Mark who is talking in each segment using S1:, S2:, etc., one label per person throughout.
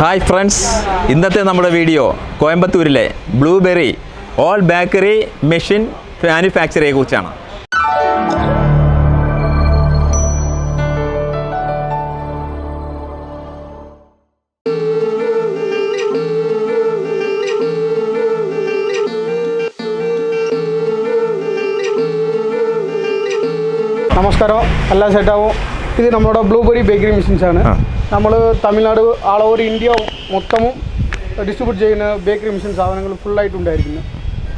S1: Hi friends ഇന്നത്തെ നമ്മുടെ video കോയമ്പത്തൂരിലെ ബ്ലൂബെറി ഓൾ ബേക്കറി മെഷീൻ മാനുഫാക്ചറിയെ കുറിച്ചാണ്.
S2: നമസ്കാരം. എല്ലാ സെറ്റാവും ഇത് നമ്മുടെ ബ്ലൂബെറി ബേക്കറി മെഷീൻസ് ആണ്. നമ്മൾ തമിഴ്നാട് ആൾ ഓവർ ഇന്ത്യ മൊത്തവും ഡിസ്ട്രിബ്യൂട്ട് ചെയ്യുന്ന ബേക്കറി മെഷീൻ സാധനങ്ങൾ ഫുള്ളായിട്ട് ഉണ്ടായിരിക്കുന്നു.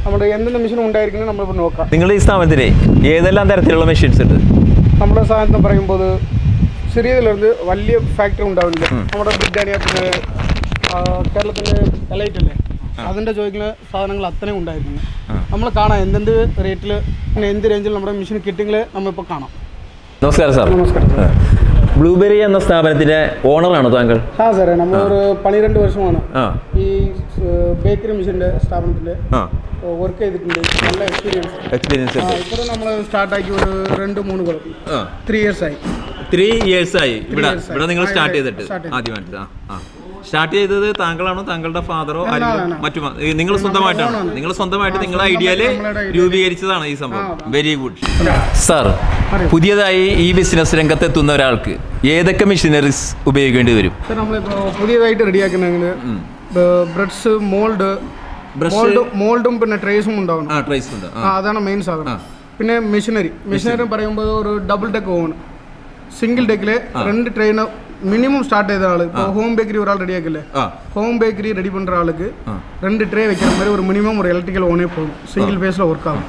S2: നമ്മുടെ എന്തെന്ത് മെഷീൻ ഉണ്ടായിരിക്കുന്നത് നമ്മളിപ്പോൾ നോക്കാം.
S1: നിങ്ങൾ ഈ സ്ഥാപനത്തിന് ഏതെല്ലാം തരത്തിലുള്ള മെഷീൻസ് ഉണ്ട്?
S2: നമ്മുടെ സ്ഥാപനത്തിന് പറയുമ്പോൾ ചെറിയതിലിരുന്ന് വലിയ ഫാക്ടറി ഉണ്ടാവില്ല നമ്മുടെ ബ്രിട്ടാനിയ കേരളത്തിന്റെ എലൈറ്റ് അതിന്റെ ചോദിക്കുന്ന സാധനങ്ങൾ അത്രയും ഉണ്ടായിരുന്നു നമ്മൾ കാണാം എന്തെന്ത് റേറ്റിൽ പിന്നെ എന്ത് റേഞ്ചിൽ നമ്മുടെ മെഷീൻ കിട്ടിയെങ്കിൽ നമ്മളിപ്പോൾ കാണാം.
S1: നമസ്കാരം സാർ
S2: നമസ്കാരം
S1: ബ്ലൂബെറി എന്ന സ്ഥാപനത്തിന്റെ ഓണറാണോ താങ്കൾ?
S2: ആ സാറേ ഒരു പണിരണ്ട് വർഷമാണ് ഈ ബേക്കറി മിഷന്റെ സ്ഥാപനത്തിൽ
S1: ആ.
S2: വർക്ക് ചെയ്തിട്ടുണ്ട്. നല്ല എക്സ്പീരിയൻസ്
S1: എക്സ്പീരിയൻസ്
S2: ഇപ്പോൾ നമ്മൾ സ്റ്റാർട്ടാക്കി ഒരു രണ്ട് മൂന്ന് കൊല്ലം. ത്രീ ഇയേഴ്സ് ആയി.
S1: ത്രീ ഇയേഴ്സ് ആയി. ഇവിടെ ഇവിടെ നിങ്ങൾ സ്റ്റാർട്ട് ചെയ്തിട്ട്. ആദ്യമായിട്ട്. ആ ആ. സ്റ്റാർട്ട് ചെയ്തത് താങ്കളാണോ? താങ്കളുടെ ഫാദറോ? ആരെങ്കിലും മറ്റു നിങ്ങൾ സ്വന്തമായിട്ടാണ്? നിങ്ങൾ സ്വന്തമായിട്ട് നിങ്ങളുടെ
S2: ഐഡിയയിൽ.
S1: രൂപീകരിച്ചതാണ് ഈ സംഭവം. വെരി ഗുഡ് സാർ പുതിയതായി ഈ ബിസിനസ് രംഗത്ത് എത്തുന്ന ഒരാൾക്ക് ഏതൊക്കെ മെഷീനറീസ് ഉപയോഗിക്കേണ്ടി വരും?
S2: പുതിയതായിട്ട് റെഡിയാക്കുന്നെങ്കിൽ ബ്രെഡ്സ് മോൾഡ്? മോൾഡും പിന്നെ ട്രേസും ഉണ്ടാവണം.
S1: ആ ട്രേസ് ഉണ്ട്.
S2: ആ. അതാണ് മെയിൻ സാധനം. പിന്നെ മെഷീനറി മെഷീനറി പറയുമ്പോൾ ഒരു ഡബിൾ ഡെക്ക് പോകണം സിംഗിൾ ഡെക്കിൽ രണ്ട് ട്രെയിന് മിനിമം സ്റ്റാർട്ട് ചെയ്ത ആള് ഇപ്പോൾ ഹോം ബേക്കറി ഒരാൾ റെഡിയാക്കില്ലേ
S1: ആ
S2: ஹோம் பேக்கரி ரெடி பண்ணுற ஆளுக்கு
S1: ஆ.
S2: ரெண்டு ட்ரே வைக்கிற மாதிரி ஒரு மினிமம் ஒரு எலக்ட்ரிக்கல் ஓனே போதும் சிங்கிள் ஃபேஸில் ஒர்க் ஆகும்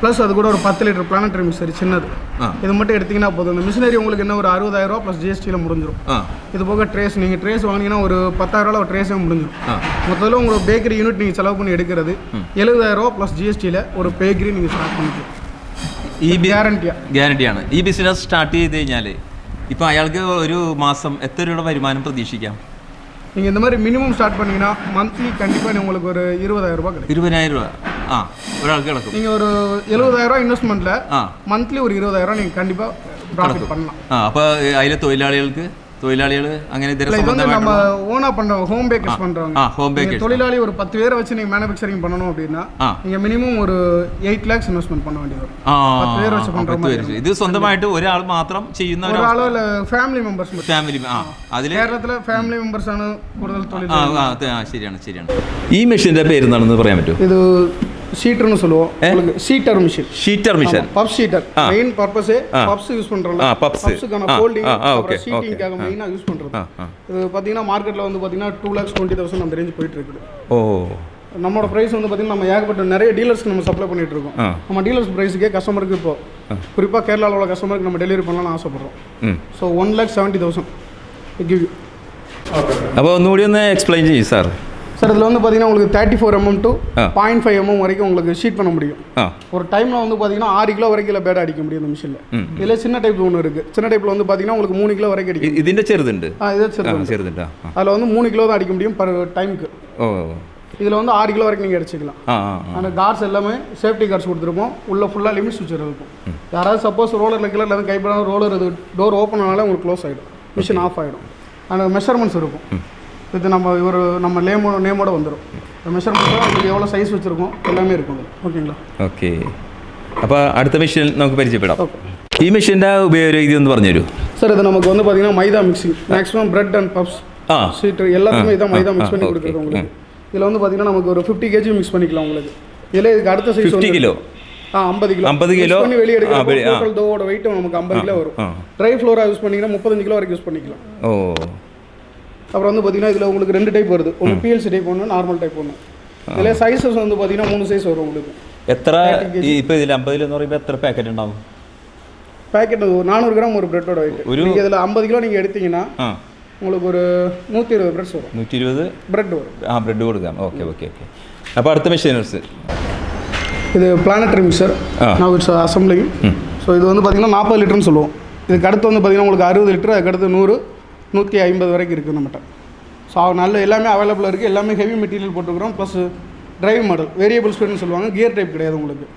S2: ப்ளஸ் அது கூட ஒரு பத்து லிட்டர் பிளானட்டரி மிக்சரி சின்னது
S1: ஆ.
S2: இது மட்டும் எடுத்தீங்கன்னா போதும் இந்த மிஷினரி உங்களுக்கு என்ன ஒரு அறுபதாயிரம் ரூபா ப்ளஸ் ஜிஎஸ்டியில் முடிஞ்சிடும்
S1: ആ
S2: இது போக ட்ரேஸ் நீங்கள் ட்ரேஸ் வாங்கினீங்கன்னா ஒரு பத்தாயிரம் ரூபா ஒரு ட்ரேஸே முடிஞ்சிடும்
S1: ആ
S2: மொத்தத்தில் உங்களுக்கு பேக்கரி யூனிட் நீங்கள் செலவு பண்ணி எடுக்கிறது எழுபதாயிரம் ரூபா ப்ளஸ் ஜிஎஸ்டியில் ஒரு பேக்கரி நீங்கள் ஸ்டார்ட் பண்ணிக்கலாம்
S1: ഈ ബി-
S2: கேரண்டியாக
S1: ഗ്യാരണ്ടിയാണ് ഈ ബിസിനസ് സ്റ്റാർട്ട് ചെയ്ത് കഴിഞ്ഞാൽ இப்போ அயாளுக்கு ஒரு மாதம் எத்தனை ரூபா வருமானம் പ്രതീക്ഷിക്കാം
S2: நீங்க இந்த மாதிரி மினிமம் ஸ்டார்ட் பண்ணீங்கன்னா மந்த்லி கண்டிப்பா உங்களுக்கு ஒரு இருபதாயிரம் ரூபாய் கிடைக்கும்
S1: இருபதாயிரம் ரூபாய் ஆ ஒரு ஆளுக்கு கிடக்கும்
S2: நீங்கள் ஒரு எழுபதாயிரம் ரூபா இன்வெஸ்ட்மெண்ட்டில் மந்த்லி ஒரு இருபதாயிரம் நீங்கள் கண்டிப்பாக ப்ராஃபிட் பண்ணலாம்
S1: அப்ப அப்போ தொழிலாளிகளுக்கு தொழிலாளிகள்
S2: அங்கே இதர சம்பந்தமா நம்ம ஓனா பண்றோம் ஹோம் பேக்கர்ஸ்
S1: பண்றோங்க
S2: ஹோம்
S1: பேக்கர்ஸ்
S2: தொழிலாளி ஒரு 10 பேர் வச்சு நீங்க மேனுஃபேக்சரிங் பண்ணனும்
S1: அப்படினா
S2: நீங்க மினிமம் ஒரு 8 lakhs இன்வெஸ்ட்மென்ட் பண்ண வேண்டியது வரும்
S1: 10
S2: பேர்
S1: வச்சு பண்ற மாதிரி ഇത് സ്വന്തമായിട്ട് ഒരാൾ മാത്രം ചെയ്യുന്ന ഒരു
S2: ഒരാളോ അല്ല ഫാമിലി മെമ്പേഴ്സ്
S1: ഫാമിലി ആ അതിൽ
S2: ஃபேமிலி மெம்பர்ஸ் മെമ്പേഴ്സ് ആണ് കൂടുതൽ
S1: തൊഴിലാളി ஆ ശരിയാണ് ശരിയാണ് ഈ മെഷീന്റെ പേര് എന്താണെന്ന് പറയാൻ പറ്റുമോ
S2: இது ஷீட்டர்னு சொல்லுவோம் உங்களுக்கு sheeter machine
S1: sheeter machine
S2: puff sheeter
S1: ஆ.
S2: மெயின் பர்பஸே
S1: ஆ.
S2: பப்ஸ் யூஸ் பண்றோம்ல
S1: ஆ, puffs.
S2: பப்ஸுக்கான
S1: ஆ,
S2: ஃபோல்டிங்
S1: ஆ, ஆ, okay,
S2: அப்புறம் ஷீட்டிங்காக
S1: okay.
S2: மெயினாக யூஸ் பண்றது
S1: ആ ആ
S2: இது பார்த்தீங்கன்னா மார்க்கெட்டில் வந்து பார்த்தீங்கன்னா டூ லேக்ஸ் டுவெண்ட்டி தௌசண்ட் அந்த ரேஞ்ச் போயிட்டு இருக்குது
S1: ഓ
S2: நம்மளோட ப்ரைஸ் வந்து பார்த்தீங்கன்னா நம்ம ஏகப்பட்ட நிறைய டீலர்ஸ்க்கு நம்ம சப்ளை பண்ணிட்டு இருக்கோம்
S1: ஆ.
S2: நம்ம டீலர்ஸ் ப்ரைஸுக்கே கஸ்டமருக்கு இப்போ குறிப்பாக கேரளாவில் உள்ள கஸ்டமருக்கு நம்ம டெலிவரி பண்ணலாம்னு ஆசைப்படுறோம்
S1: ഉം.
S2: So one lakh seventy thousand give you
S1: അപ്പോൾ ഒന്നുകൂടി ഒന്ന് എക്സ്പ്ലെയിൻ ചെയ്യും സാർ
S2: சார் இதில் வந்து பார்த்தீங்கன்னா உங்களுக்கு thirty four mm
S1: to
S2: point five mm வரைக்கும் உங்களுக்கு ஷீட் பண்ண முடியும். ஒரு டைமில் வந்து பார்த்தீங்கன்னா ஆறு கிலோ வரைக்கும் இல்லை பேட் அடிக்க முடியும் இந்த மிஷினில் இதில் சின்ன டைப் ஒன்று இருக்குது சின்ன டைப்பில் வந்து பார்த்தீங்கன்னா உங்களுக்கு மூணு கிலோ வரைக்கும் அடிக்கும்
S1: இது சேருதுண்டு
S2: ஆ இதை
S1: சேருது சேருதுண்டா
S2: அதில் வந்து மூணு கிலோ தான் அடிக்க முடியும் பர் டைமுக்கு இதில் வந்து ஆறு கிலோ வரைக்கும் நீங்கள் அடிச்சிக்கலாம். அந்த கார்ஸ் எல்லாமே சேஃப்டி கார்ஸ் கொடுத்துருப்போம். உள்ளே ஃபுல்லாக லிமிட் சுவிச்சர் இருக்கும். யாராவது சப்போஸ் ரோலர் கீழே இல்லை கைப்படாத ரோலர் இது டோர் ஓப்பன் ஆனாலே உங்களுக்கு க்ளோஸ் ஆகிடும் மிஷின் ஆஃப் ஆகிடும் அந்த மெஷர்மெண்ட்ஸ் இருக்கும். இது நம்ம ஒரு நம்ம நேமோ நேமோட வந்துடும் இந்த மெஷர்மெண்ட்ஸில் உங்களுக்கு எவ்வளோ சைஸ் வச்சுருக்கோம் எல்லாமே இருக்கும் இதுல. ஓகேங்களா
S1: ഓക്കെ അപ്പോൾ അടുത്ത മെഷീൻ നമുക്ക് പരിചയപ്പെടാം
S2: ഓക്കെ
S1: ഈ മെഷീൻ്റെ ഉപയോഗ രീതി ഒന്ന് പറഞ്ഞു തരൂ
S2: சார் இது நமக்கு வந்து பார்த்தீங்கன்னா மைதா mixing maximum bread and puffs
S1: ആ
S2: ஸ்வீட் எல்லாத்துக்குமே இதான் மைதா
S1: ஆ,
S2: மிக்ஸ் பண்ணி
S1: okay.
S2: கொடுக்குறது உங்களுக்கு இதில் வந்து பார்த்தீங்கன்னா நமக்கு ஒரு ஃபிஃப்டி கேஜி மிக்ஸ் பண்ணிக்கலாம் உங்களுக்கு இதில் இதுக்கு அடுத்த சைஸ்
S1: 50 கிலோ
S2: ஆ ஐம்பது கிலோ
S1: 50
S2: Mix
S1: கிலோ.
S2: பண்ணி வெளியே
S1: ஆ, வெளிய, ஆ.
S2: எடுக்கிற தோவோட வெயிட் நமக்கு ஐம்பது கிலோ வரும்
S1: ആ
S2: ட்ரை ஃப்ளோரா யூஸ் பண்ணீங்கன்னா முப்பத்தஞ்சு கிலோ வரைக்கும் யூஸ் பண்ணிக்கலாம்
S1: ഓ
S2: அப்புறம் வந்து பார்த்தீங்கன்னா இதில் உங்களுக்கு ரெண்டு டைப் வருது ஒன்று பிஎல்சி டைப் ஒன்று நார்மல் டைப் ஒன்று இதில் சைஸஸ் வந்து பார்த்தீங்கன்னா மூணு சைஸ் வரும் உங்களுக்கு
S1: എത്ര ഈ ഇപ്പോൾ ഇതിൽ അമ്പതിലെന്ന് പറയുമ്പോൾ എത്ര പാക്കറ്റ് ഉണ്ടാവും
S2: பேக்கெட் ஒரு நானூறு கிராம் ஒரு பிரெட்டோட வெயிட்
S1: ஒரு-
S2: நீங்கள் இதில் ஐம்பது கிலோ நீங்கள் எடுத்தீங்கன்னா
S1: ആ
S2: உங்களுக்கு ஒரு நூற்றி இருபது பிரெட்ஸ் வரும்
S1: നൂറ്റി ഇരുപത്
S2: பிரெட் வரும்
S1: ആ ബ്രെഡ് കൊടുക്കാം ഓക്കെ ഓക്കെ ഓക്കെ അപ്പോൾ അടുത്ത മെഷീനർസ്
S2: இது பிளானட்டரி மிக்சர்
S1: ஆ.
S2: நான் இட்ஸ் அசம்பிளிங் ஸோ இது வந்து பார்த்தீங்கன்னா நாற்பது லிட்டர்னு சொல்லுவோம் இதுக்கு அடுத்து வந்து பார்த்தீங்கன்னா உங்களுக்கு அறுபது லிட்டர் அதுக்கு அடுத்து நூறு நூற்றி ஐம்பது வரைக்கும் இருக்குது நம்மகிட்ட. ஸோ நல்ல எல்லாமே அவைலபிளாக இருக்குது எல்லாமே ஹெவி மெட்டீரியல் போட்டுருக்குறோம் ப்ளஸ் ட்ரைவ் மாடல் வேரியபிள் ஸ்பீடுன்னு சொல்லுவாங்க. கியர் டைப் கிடையாது உங்களுக்கு.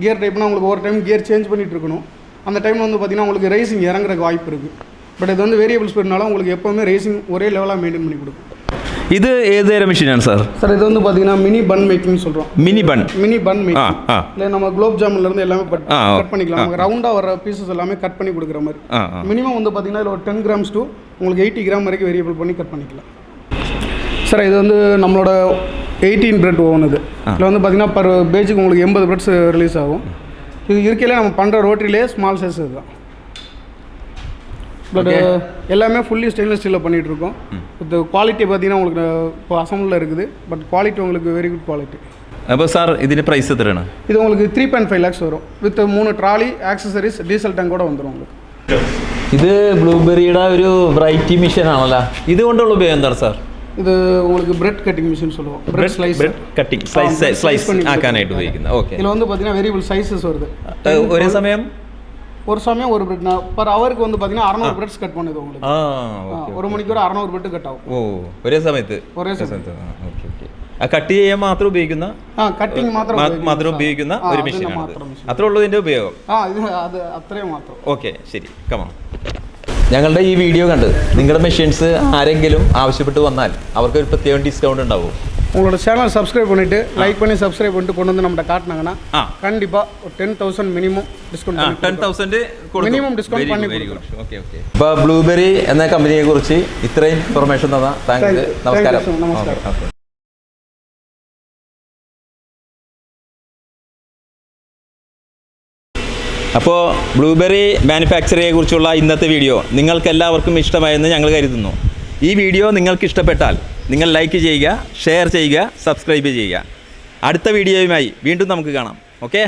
S2: கியர் டைப்னா உங்களுக்கு ஒவ்வொரு டைம் கியர் சேஞ்ச் பண்ணிட்டு இருக்கணும். அந்த டைமில் வந்து பார்த்தீங்கன்னா உங்களுக்கு ரேசிங் இறங்குறதுக்கு வாய்ப்பு இருக்குது பட் இது வந்து வேரியபிள் ஸ்பீடுனால உங்களுக்கு எப்போவுமே ரேசிங் ஒரே லெவலாக மெயின்டைன் பண்ணி கொடுக்கும்.
S1: இது ஏதேற மிஷின் சார்
S2: சார் இது வந்து பார்த்தீங்கன்னா மினி பன் மேக்கிங்னு சொல்கிறோம் mini bun
S1: mini
S2: bun
S1: making
S2: இல்லை நம்ம குலோப் ஜாமுன்லேருந்து எல்லாமே கட் பண்ணிக்கலாம். ரவுண்டாக வர பீசஸ் எல்லாமே கட் பண்ணி கொடுக்குற மாதிரி. மினிமம் வந்து பார்த்தீங்கன்னா இதில் ஒரு டென் கிராம்ஸ் டூ உங்களுக்கு எயிட்டி கிராம் வரைக்கும் வேரியபிள் பண்ணி கட் பண்ணிக்கலாம் சார் இது வந்து நம்மளோட எயிட்டீன் பிரெட் ஓவன் இது இதில் வந்து பார்த்தீங்கன்னா பர் பேஜுக்கு உங்களுக்கு எண்பது பிரெட்ஸ் ரிலீஸ் ஆகும் இது இருக்கையிலே நம்ம பண்ணுற ரோட்டரிலே ஸ்மால் சைஸ் இதுதான் பட் எல்லாமே ஃபுல்லி ஸ்டெயின்லெஸ் ஸ்டீலில் பண்ணிகிட்டு இருக்கோம் இது குவாலிட்டி பார்த்தீங்கன்னா உங்களுக்கு இப்போ அசம்பிளில் இருக்குது பட் குவாலிட்டி உங்களுக்கு வெரி குட் குவாலிட்டி
S1: അപ്പോൾ സാർ ഇതിൻ്റെ പ്രൈസ് എത്രയാണ്
S2: இது உங்களுக்கு த்ரீ பாயிண்ட் ஃபைவ் லேக்ஸ் வரும் வித் மூணு ட்ராலி ஆக்சசரிஸ் டீசல் டேங்க் கூட வந்துடும் உங்களுக்கு
S1: ഇത് ബ്ലൂബെറിയുടെ ഒരു ബ്രൈറ്റി മിഷൻ ആണല്ലോ ഇതുകൊണ്ടുള്ള ഉപയോഗം എന്താണ് സാർ
S2: இது உங்களுக்கு பிரெட் கட்டிங் மிஷின் சொல்லுவோம் பிரெட் ஸ்லைஸ்
S1: ബ്രെഡ് കട്ടിങ്
S2: ആ,
S1: സ്ലൈസ്
S2: bread
S1: സ്ലൈസ്
S2: slice பண்ணி
S1: ആക്കാനായിട്ട് ഉപയോഗിക്കുന്നത് ഓക്കെ
S2: இதில் வந்து பார்த்தீங்கன்னா வேரியபிள் சைஸஸ் வருது
S1: ഒരേ സമയം
S2: ஒரு சமயம் ஒரு பிரெட் பர் ஹவருக்கு வந்து பார்த்தீங்கன்னா அறநூறு பிரெட்ஸ் கட் பண்ணுது உங்களுக்கு
S1: ആ
S2: ஆ, ஒரு மணிக்கு ஒரு அறநூறு பிரெட் கட் ஆகும்
S1: ഓ ഒരേ സമയത്ത്
S2: ஒரே
S1: ഒരേ സമയത്ത് ഓക്കെ ഓക്കെ ആ കട്ട് ചെയ്യാൻ മാത്രം ഉപയോഗിക്കുന്ന
S2: കട്ടിങ്
S1: മാത്രം ഉപയോഗിക്കുന്ന ഒരു മെഷീനാണ് അത്രേ ഉള്ളൂ ഇതിന്റെ ഉപയോഗം ഓക്കെ ശരി. കമാ ഞങ്ങളുടെ ഈ വീഡിയോ കണ്ട് നിങ്ങളുടെ മെഷീൻസ് ആരെങ്കിലും ആവശ്യപ്പെട്ട് വന്നാൽ അവർക്ക് ഒരു പ്രത്യേക ഡിസ്കൗണ്ട് ഉണ്ടാവും.
S2: உங்களோட சேனல் சப்ஸ்கிரைப் பண்ணிட்டு லைக் பண்ணி சப்ஸ்கிரைப் பண்ணிட்டு கொண்டு வந்து நம்மகிட்ட காட்டினாங்கன்னா கண்டிப்பாக ஒரு ten thousand minimum discount
S1: ten thousand
S2: minimum discount பண்ணி
S1: கொடுக்கலாம் இப்போ ബ്ലൂബെറി എന്ന കമ്പനിയെക്കുറിച്ച് ഇത്രയും ഇൻഫർമേഷൻ തന്ന താങ്ക് നമസ്കാരം.
S2: നമസ്കാരം.
S1: അപ്പോൾ ബ്ലൂബെറി മാനുഫാക്ചറിയെ കുറിച്ചുള്ള ഇന്നത്തെ വീഡിയോ നിങ്ങൾക്ക് എല്ലാവർക്കും ഇഷ്ടമായെന്ന് ഞങ്ങൾ കരുതുന്നു. ഈ വീഡിയോ നിങ്ങൾക്ക് ഇഷ്ടപ്പെട്ടാൽ നിങ്ങൾ ലൈക്ക് ചെയ്യുക ഷെയർ ചെയ്യുക സബ്സ്ക്രൈബ് ചെയ്യുക. അടുത്ത വീഡിയോയുമായി വീണ്ടും നമുക്ക് കാണാം. ഓക്കെ?